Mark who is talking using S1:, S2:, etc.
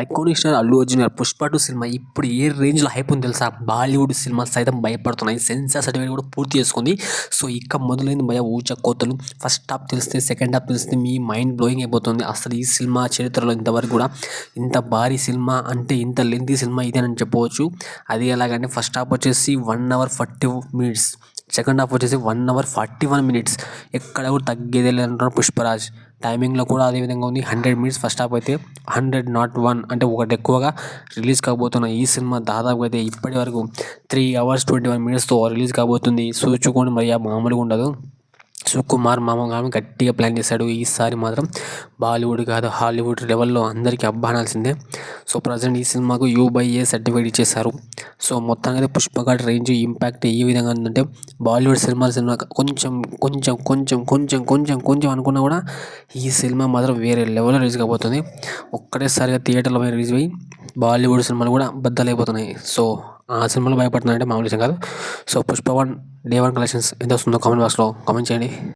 S1: Iconic star Allu Arjun గారు Pushpa two cinema ఇప్పుడు ఏ రేంజ్లో హైప్ ఉంది తెలుసా? బాలీవుడ్ సినిమా సైతం భయపడుతున్నాయి. సెన్సార్ సర్టిఫికేట్ కూడా పూర్తి చేసుకుంది. సో ఇక మొదలైంది భయ ఊచ కోతలు. ఫస్ట్ హాఫ్ తెలిస్తే సెకండ్ హాఫ్ తెలిస్తే మీ మైండ్ బ్లోయింగ్ అయిపోతుంది. అసలు ఈ సినిమా చరిత్రలో ఇంతవరకు కూడా ఇంత భారీ సినిమా అంటే ఇంత లెంతీ సినిమా ఇదేనని చెప్పవచ్చు. అది ఎలాగంటే ఫస్ట్ హాఫ్ వచ్చేసి one hour forty minutes second half వచ్చేసి one hour forty one minutes ఎక్కడ కూడా తగ్గేదే లేదంటున్నారు పుష్పరాజ్. టైమింగ్లో కూడా అదే విధంగా ఉంది. హండ్రెడ్ మినిట్స్ ఫస్ట్ హాఫ్ అయితే హండ్రెడ్ నాట్ వన్ అంటే ఒకటి ఎక్కువగా రిలీజ్ కాబోతున్న ఈ సినిమా దాదాపు అయితే ఇప్పటి వరకు త్రీ అవర్స్ ట్వంటీ వన్ మినిట్స్తో రిలీజ్ కాబోతుంది. చూచుకొని మరి మామూలుగా ఉండదు. సుకుమార్ మామ గారు గట్టిగా ప్లాన్ చేశాడు. ఈసారి మాత్రం బాలీవుడ్ కాదు హాలీవుడ్ లెవెల్లో అందరికీ అబ్బానాల్సిందే. సో ప్రజెంట్ ఈ సినిమాకు యూ బై ఏ సర్టిఫికేట్ ఇచ్చేశారు. సో మొత్తానికి అయితే పుష్పఘాట్ రేంజ్ ఇంపాక్ట్ ఏ విధంగా ఉందంటే బాలీవుడ్ సినిమా సినిమా కొంచెం కొంచెం కొంచెం కొంచెం కొంచెం కొంచెం అనుకున్నా కూడా ఈ సినిమా మాత్రం వేరే లెవెల్లో రిలీజ్ కాబోతుంది. ఒక్కటేసారిగా థియేటర్లో రిలీజ్ అయ్యి బాలీవుడ్ సినిమాలు కూడా బద్దలైపోతున్నాయి. సో ఆ సినిమాలో భయపడుతున్నారంటే మామూలు విషయం కాదు. So Pushpa one day one collections ఎంత వస్తుందో కామెంట్ బాక్స్లో కామెంట్ చేయండి.